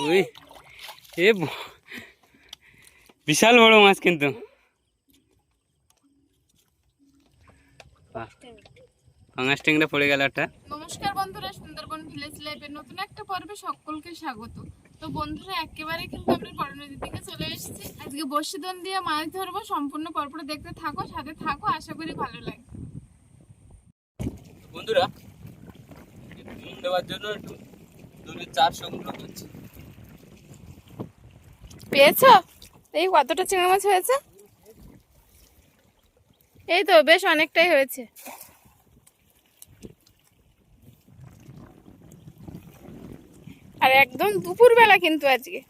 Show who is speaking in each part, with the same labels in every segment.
Speaker 1: ওই এ বিশাল বড় মাছ কিন্তু। পাঙাশ ট্যাংরা পড়ে গেল একটা।
Speaker 2: নমস্কার বন্ধুরা সুন্দরবন ভিলেজ লাইফের নতুন একটা পর্বে সকলকে স্বাগত। তো বন্ধুরা একেবারে কিন্তু আমরা বড় নদীর দিকে চলে এসেছি। আজকে দিয়ে মাছ ধরবো সম্পূর্ণ পর্বটা দেখতে থাকো সাথে থাকো আশা করি ভালো লাগবে।
Speaker 1: বন্ধুরা দেওয়ার জন্য একটু চার সংগ্রহ করছি।
Speaker 2: পেয়েছ? এই কতটা চিংড়ি মাছ হয়েছে? এই তো, বেশ অনেকটাই হয়েছে। আর একদম দুপুরবেলা কিন্তু আজকে।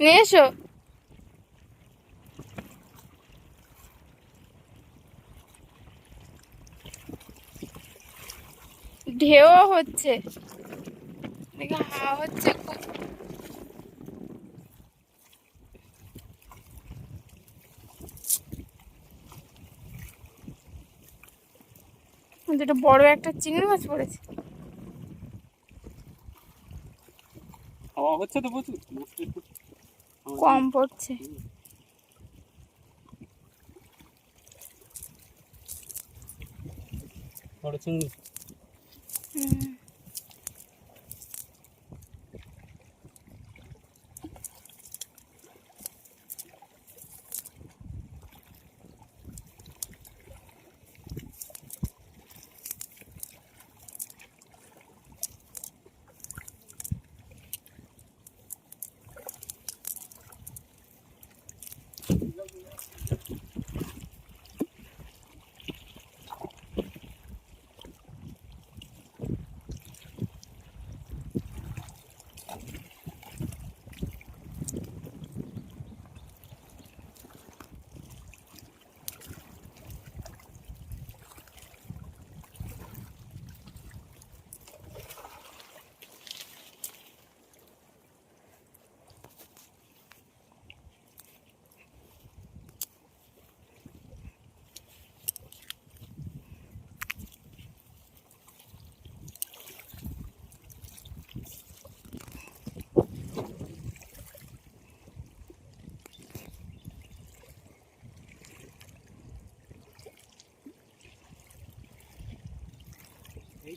Speaker 2: নিয়ে এসো। ঢেউ হচ্ছে। দেখি হাওয়া হচ্ছে খুব। বড় একটা চিংড়ি মাছ পড়েছে।
Speaker 1: হচ্ছে তো প্রচুর।
Speaker 2: কম পড়ছে।
Speaker 1: বড় চিংড়ি।
Speaker 2: হুম।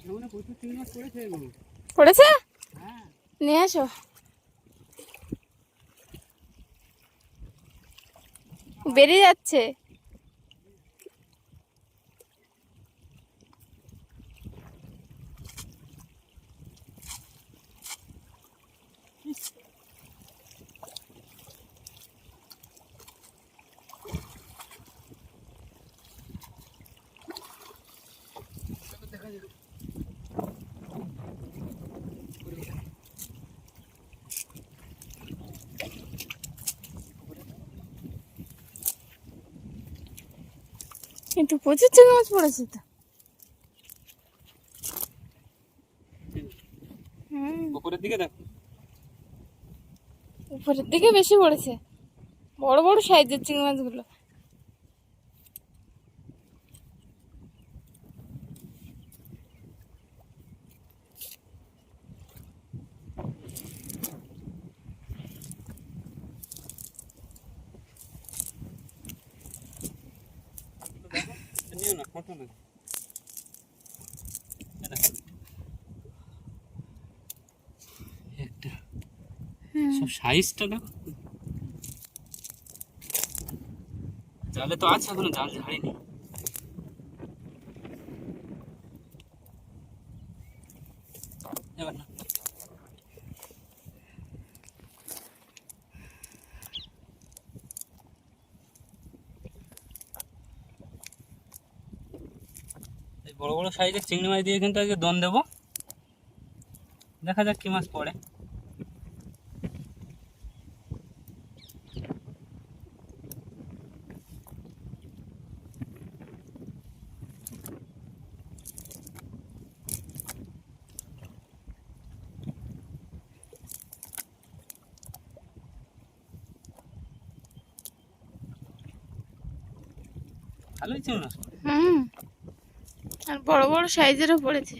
Speaker 1: এগুলো।
Speaker 2: পড়েছে
Speaker 1: হ্যাঁ।
Speaker 2: নিয়ে আসো। বেরিয়ে যাচ্ছে। কিন্তু প্রচুর চিংড়ি মাছ পড়েছে তো।
Speaker 1: উপরের দিকে দেখো।
Speaker 2: উপরের দিকে বেশি পড়েছে। বড় বড় সাইজের চিংড়ি মাছগুলো
Speaker 1: একটা। সব সাইজটা দেখো জালে তো আছে এখনও জাল ঝাড়িনি। এবার না। বড় বড় সাইজের চিংড়ি মাছ দিয়ে কিন্তু আজকে দন দেবো। দেখা যাক কী মাছ পড়ে। ভালোই চিংড়ি মাছ
Speaker 2: আর বড় বড় সাইজেরও পড়েছে।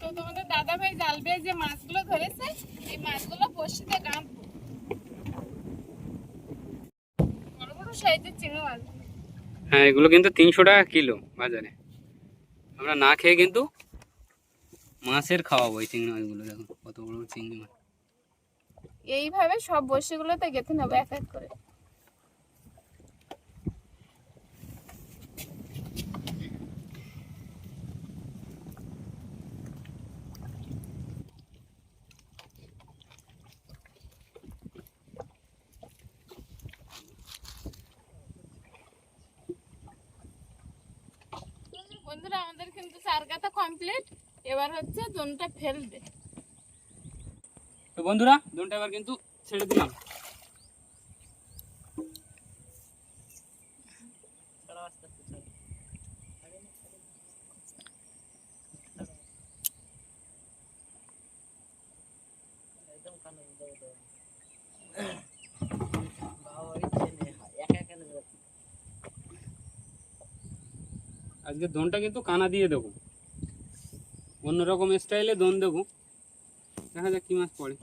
Speaker 2: তো তোমাদের দাদা ভাই জাল যে মাছগুলো ধরেছে এই মাছগুলো বসিতে গাঁথবো। বড় বড় সাইজের চিংড়ি মাছ।
Speaker 1: হ্যাঁ এগুলো কিন্তু তিনশো টাকা কিলো বাজারে। আমরা না খেয়ে কিন্তু মাছের খাওয়াবো এই চিংড়ি মাছগুলো দেখো কত বড় বড় চিংড়ি মাছ।
Speaker 2: এইভাবে সব বসিগুলোতে গেঁথে নেব এক এক করে। বন্ধুরা, আমাদের কিন্তু চার কাতা কমপ্লিট এবার হচ্ছে দোনটা ফেলবে
Speaker 1: বন্ধুরা, দোনটা এবার কিন্তু ছেড়ে দিলাম। আজকে দোনটা কিন্তু কানা দিয়ে দেবো। অন্যরকম স্টাইলে দোন দেবো। দেখা যাক কি মাছ পড়ে।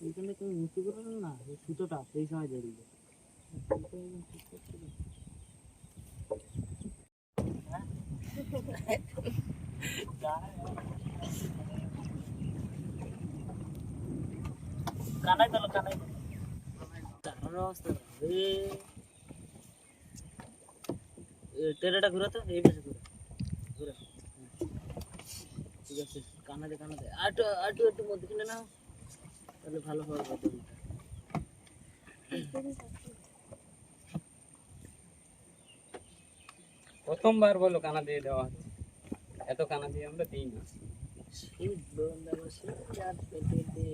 Speaker 3: এইখানে তুমি মুক্তি করো না সুতোটা সেই সময় জড়িয়ে যাবে। কানাই কানাই এই পাশে ঘুরো ঘুরো ঠিক আছে কানাতে কানাতে আটু আটু একটু মধ্যে কিনে নাও তাহলে ভালো হবে
Speaker 1: প্রথমবার বলো কানা দিয়ে দেওয়া এত কানা দিয়ে আমরা দিই না।
Speaker 3: সেই বন্ধা বসে আর পেটে দে।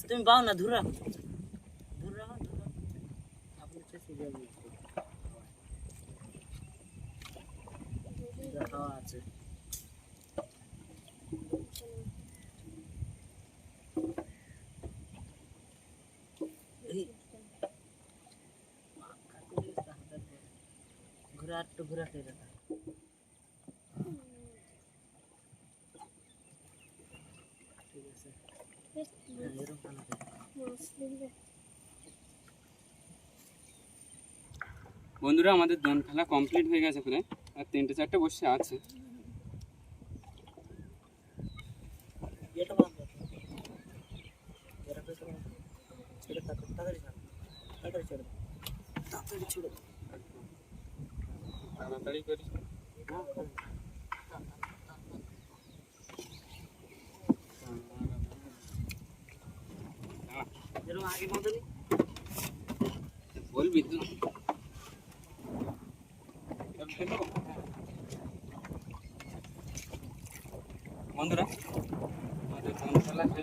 Speaker 3: ঠিক আছে তুমি পাও না ধরে রাখো ধরে রাখো ধরে রাখো আপনি চেষ্টা যাবে দেখা আছে এই ঘোরা একটু ঘোরাতে দেখা ঠিক আছে হ্যাঁ, এরকম কানাতে
Speaker 1: বন্ধুরা আমাদের দোন খেলা কমপ্লিট হয়ে গেছে প্রায় আর তিনটে চারটে বসে আছে।
Speaker 3: তাড়াতাড়ি পেছনে তাড়াতাড়ি থাকো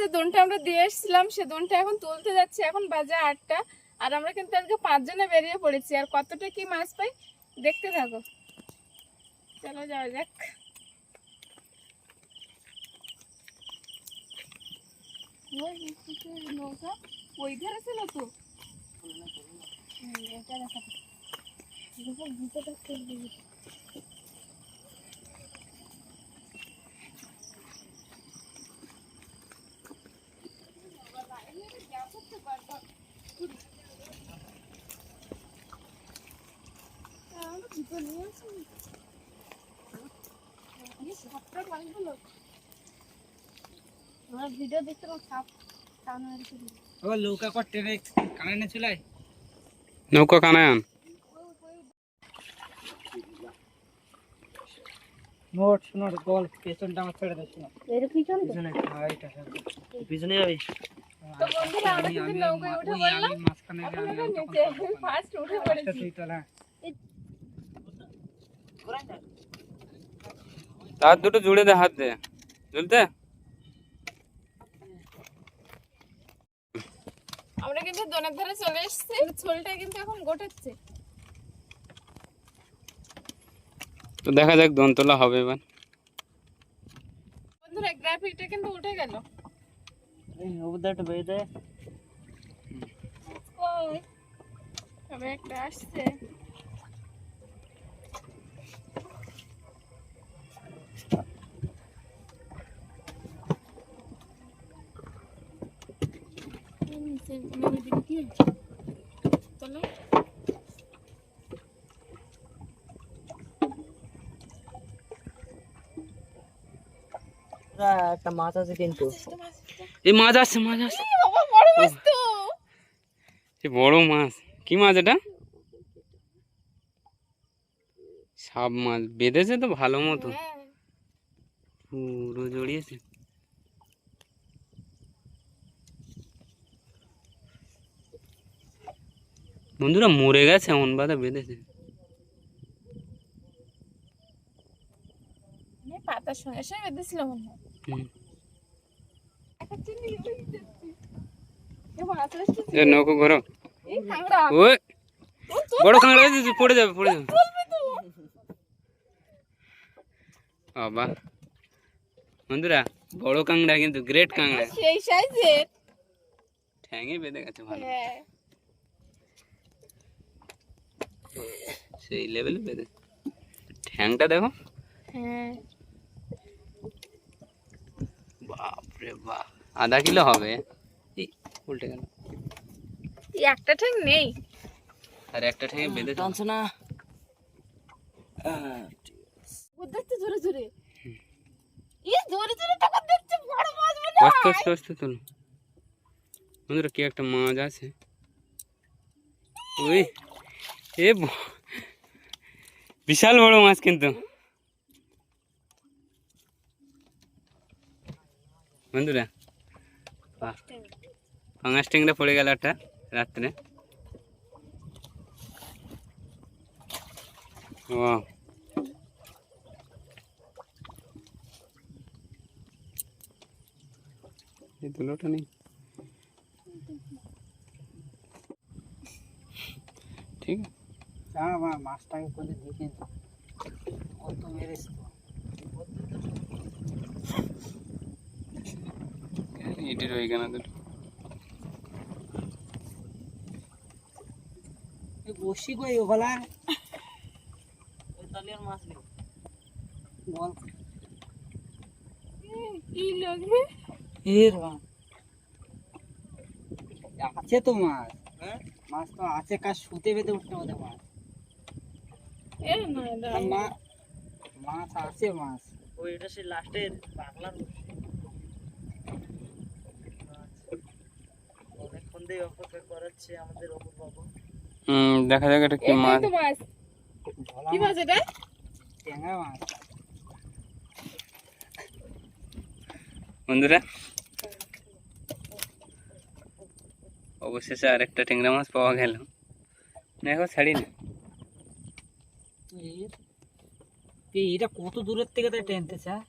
Speaker 2: যে দোনটা আমরা দিয়ে এসেছিলাম, সে দোনটা এখন তুলতে যাচ্ছি, এখন বাজে আটটা। আর আমরা কিন্তু আজকে পাঁচজনে বেরিয়ে পড়েছি। আর কতটা কি মাছ পাই, দেখতে থাকো। চলো যাওয়া যাক। নৌকা? ওই ধারে ছিল তো? এটা দেখা ভিডিও দেখতে সাপ
Speaker 3: কর কানে
Speaker 1: নৌকা কানায়ান
Speaker 3: নোট নোট বল পেছনটা আমার ছেড়ে দিস না
Speaker 2: এর পিছন?
Speaker 3: পিছনে হ্যাঁ, এইটা পিছনে যাবি?
Speaker 2: তো বন্ধুরা আমরা কিন্তু নৌকায় উঠে পড়লাম এখন নিচে ফার্স্ট উঠে পড়েছি।
Speaker 1: তার দুটো জুড়ে দে হাত দে। ঝুলতে
Speaker 2: আমরা কিন্তু দোনের ধারে চলে এসেছি। ছোলটা কিন্তু এখন গোটাচ্ছে।
Speaker 1: তো দেখা যাক দন্তলা হবে এবার।
Speaker 2: বন্ধুরা গ্রাফিকটা কিন্তু উঠে গেল।
Speaker 3: ওদাটা বেঁধে
Speaker 2: তবে একটা আসছে। তাহলে?
Speaker 3: একটা মাছ আছে কিন্তু।
Speaker 1: এই মাছ আসছে মাছ আসছে
Speaker 2: বাবা বড় মাছ তো।
Speaker 1: সে বড় মাছ। কি মাছ এটা? সাপ মাছ। বেঁধেছে তো ভালো মতো।
Speaker 2: হ্যাঁ।
Speaker 1: পুরো জড়িয়েছে। বন্ধুরা মরে গেছে এমন বাধা বেঁধেছে।
Speaker 2: আমি পাতার সঙ্গে সঙ্গে বেঁধেছিল মনে হয়।
Speaker 1: নৌকো ঘোরো ওই বড় কাঁকড়া হয়েছে, পড়ে যাবে পড়ে যাবে।
Speaker 2: তুলবে
Speaker 1: বাবা। বন্ধুরা বড় কাঁকড়া কিন্তু গ্রেট কাঁকড়া।
Speaker 2: সেই সাইজের।
Speaker 1: ঠ্যাঙে বেঁধে গেছে ভালো
Speaker 2: হ্যাঁ
Speaker 1: সেই লেভেলে বেঁধে ঠ্যাংটা দেখো।
Speaker 2: হ্যাঁ।
Speaker 1: বাপরে বাপ। আধা কিলো হবে। উল্টে গেল।
Speaker 2: এই একটা ঠ্যাং নেই।
Speaker 1: আর একটা ঠ্যাঙে বেঁধে
Speaker 3: টানছো না।
Speaker 2: ও দেখতে জোরে জোরে। ই জোরে জোরে টাকা দেখছে বড় মাছ মনে হয়।
Speaker 1: আস্তে আস্তে তোলো। বন্ধুরা কি একটা মাছ আছে। ওই এ বিশাল বড় মাছ কিন্তু। বন্ধুরা পাঙাশ ট্যাংরা পড়ে গেল একটা রাত্রে। ও এই নেই। ঠিক আছে।
Speaker 3: যা মা মাছটাকে করে দেখে কত মেরেছে তো।
Speaker 1: ইটের ওইখানে
Speaker 3: বসি কই ওগুলা তালিয়ার মাছ নেই। বল।
Speaker 2: কি লাগে?
Speaker 3: এর আছে তো মাছ। মাছ তো আছে কাজ শুতে বেঁধে উঠতে হবে মাছ।
Speaker 2: না
Speaker 3: মাছ আছে মাছ। ওই এটা সে লাস্টের পাগলার অনেকক্ষণ দিয়ে অপেক্ষা করাচ্ছে আমাদের অপর বাবু।
Speaker 1: হুম দেখা যাক এটা কি মাছ।
Speaker 2: মাছ। কি মাছ এটা?
Speaker 3: ট্যাংরা মাছ।
Speaker 1: বন্ধুরা অবশেষে আরেকটা ট্যাংরা মাছ পাওয়া গেল। দেখো ছাড়ি না
Speaker 3: এটা কত দূরের থেকে তাই টেনতেছে হ্যাঁ?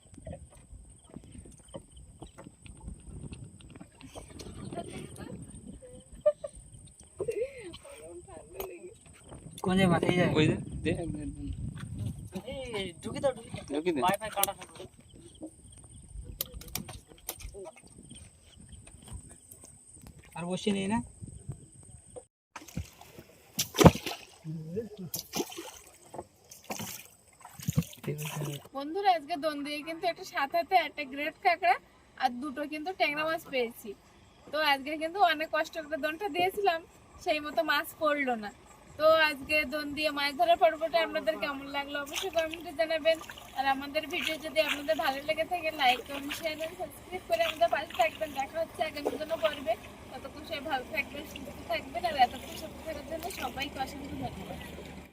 Speaker 3: কোন যে মাথায় যায়
Speaker 1: ওই দে।
Speaker 3: এই দাও ঢুকি
Speaker 1: দে।
Speaker 3: পায়ে পায়ে কাটা আর বসে নেই না?
Speaker 2: বন্ধুরা, আজকে দন দিয়ে কিন্তু একটা সাত একটা গ্রেট কাঁকড়া, আর দুটো কিন্তু ট্যাংরা মাছ পেয়েছি। তো আজকে কিন্তু অনেক কষ্ট করে দনটা দিয়েছিলাম, সেই মতো মাছ পড়ল না। তো আজকে দন দিয়ে মাছ ধরার পর্বটা আপনাদের কেমন লাগল অবশ্যই কমেন্টে জানাবেন। আর আমাদের ভিডিও যদি আপনাদের ভালো লেগে থাকে লাইক কমেন্ট শেয়ার এবং সাবস্ক্রাইব করে আমাদের পাশে থাকবেন। দেখা হচ্ছে আগামী কোনো পর্বে। ততক্ষণ সবাই ভালো থাকবেন, সুস্থ থাকবেন, আর এতক্ষণ সাথে থাকার জন্য সবাইকে অসংখ্য ধন্যবাদ।